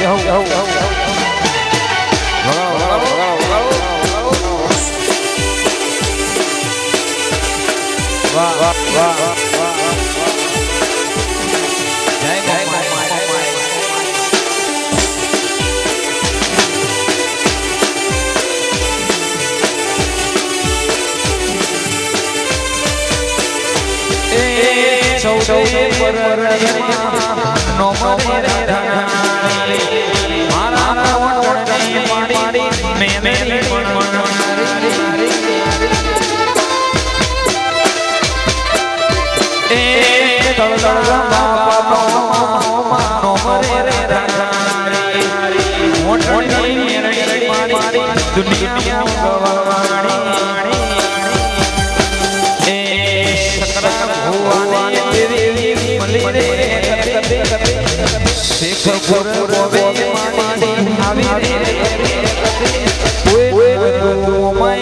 jauh jauh jauh jauh Wow, wow, wow, wow, wow, wow, wow, wow, wow, wow. Châu Châu Châu Châu Châu Châu Châu Châu નો મને રાણી. મારા મોટણી માડી મે મે એ તળ તળ બાપા નો મરે રાણી. મોટણી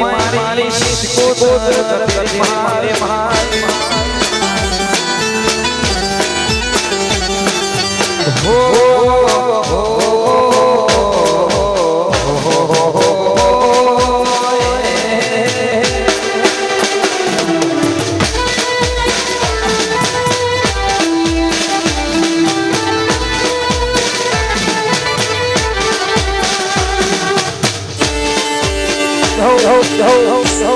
મારે Hold, hold, hold, hold.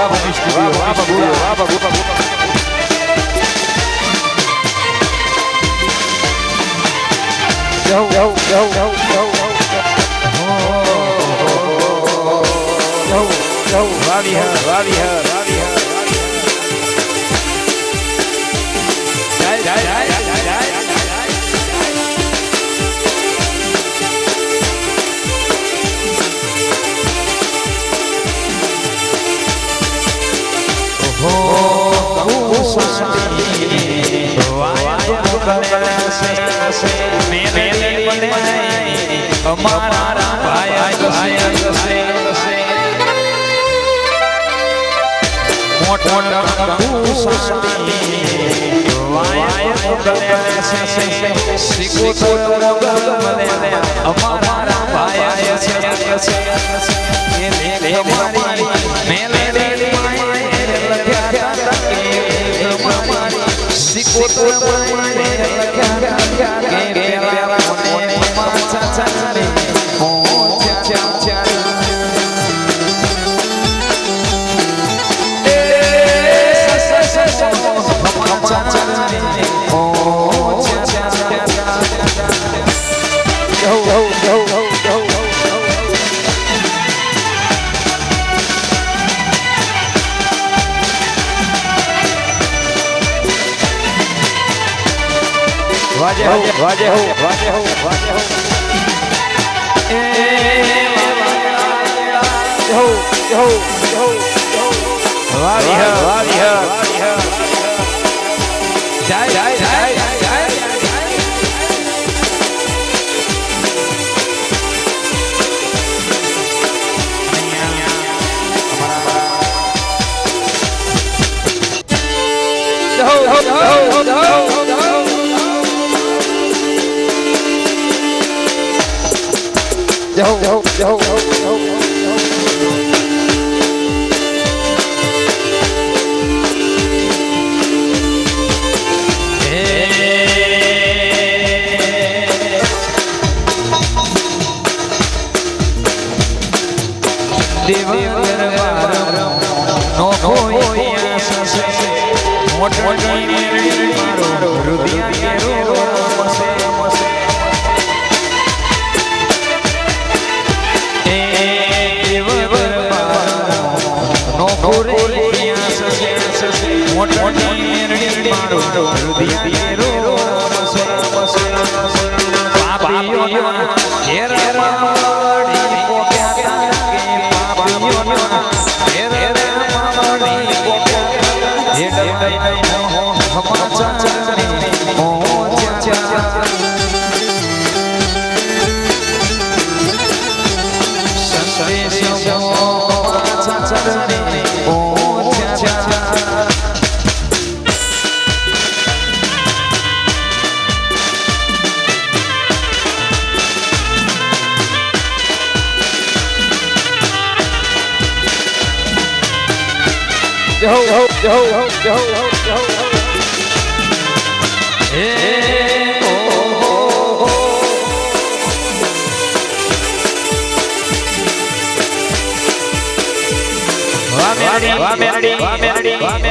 vamos, vamos, mis queridos, vamos, Guga, vamos, Guga, Guga. Yo, yo, yo, yo, yo, yo, yo. Yo, Raviha, Raviha, Raviha. Jai, jai, jai, jai, jai, jai, અમારા ભાઈ ભાઈ મોટ અમારા વાજે હો વાજે હો વાજે હો વાજે હો એ હો હો હો વારી હ વારી હ વારી હ જય જય જય જય ho ho ho ho ho Yo, yo, yo, yo, yo, yo. નો કોઈ આસ છે મોટની મેળી મારો હૃદય મારો હૃદય કેરો વાહ મેરડી વાહ મેરડી વાહ મેરડી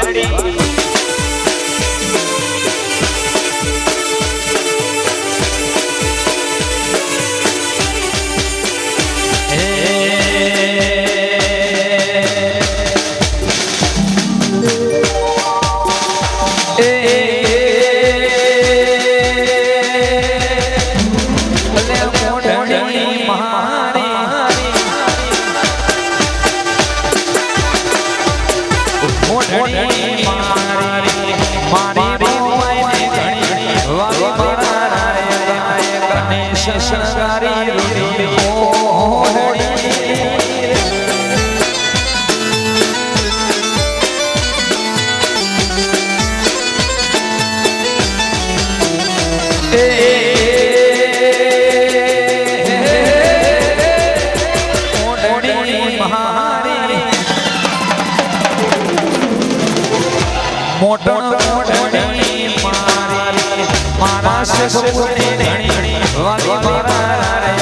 મોટો મોટણી મારી મારા. સસુને ધણી વાલી. મારા રે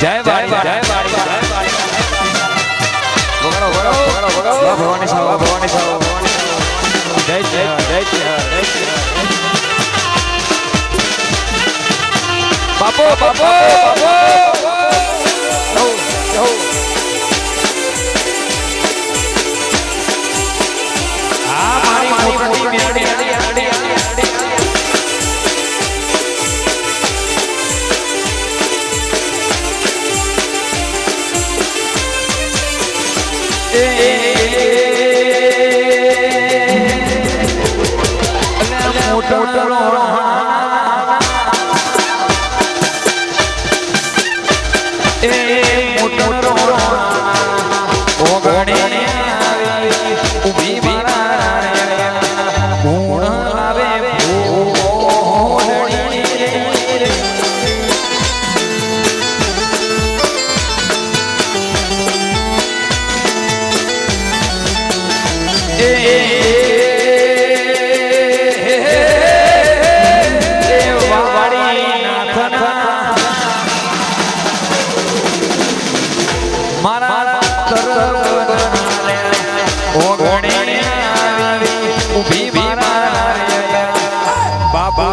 જય જય વાહ ભવાની સાવ વાહ ભવાની સાવ જય જય જય જય બાપો બાપો બાપો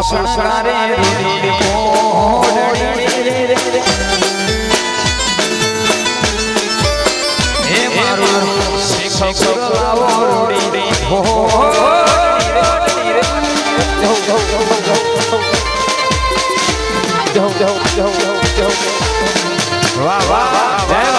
શણગારે રૂડી કોડડી રે રે રે હે મારું શેખ લાવો રૂડી વાહ વાહ.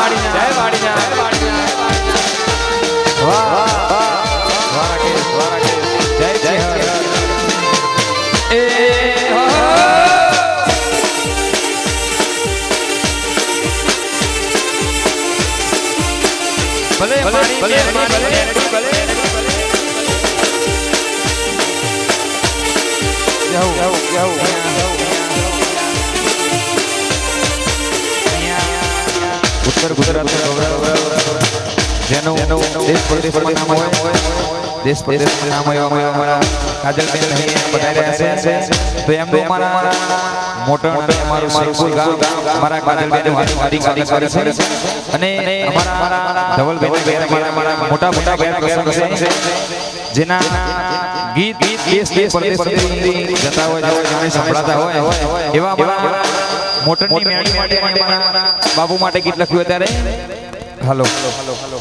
ઉત્તર ગુજરાત જેનું દેશ પ્રદેશમાં નામ હોય દેશ પ્રદેશમાં નામ હોય અમારા કાજલબેન અહીં પધાર્યા છે તો એમનું અમારા મોટણ અને અમારું ગામ અમારા કાજલબેન હાર્દિક હાર્દિક સ્વાગત છે અને અમારા અમારા મોટા મોટા બેન પ્રસંગ છે જેના ગીત ગીત દેશ દેશ પરદેશ પરદેશ જતા હોય જાણે સંભળાતા હોય એવા અમારા મોટરની મેળી માટે બાબુ માટે ગીત લખ્યું અત્યારે હલો હલો હલો હલો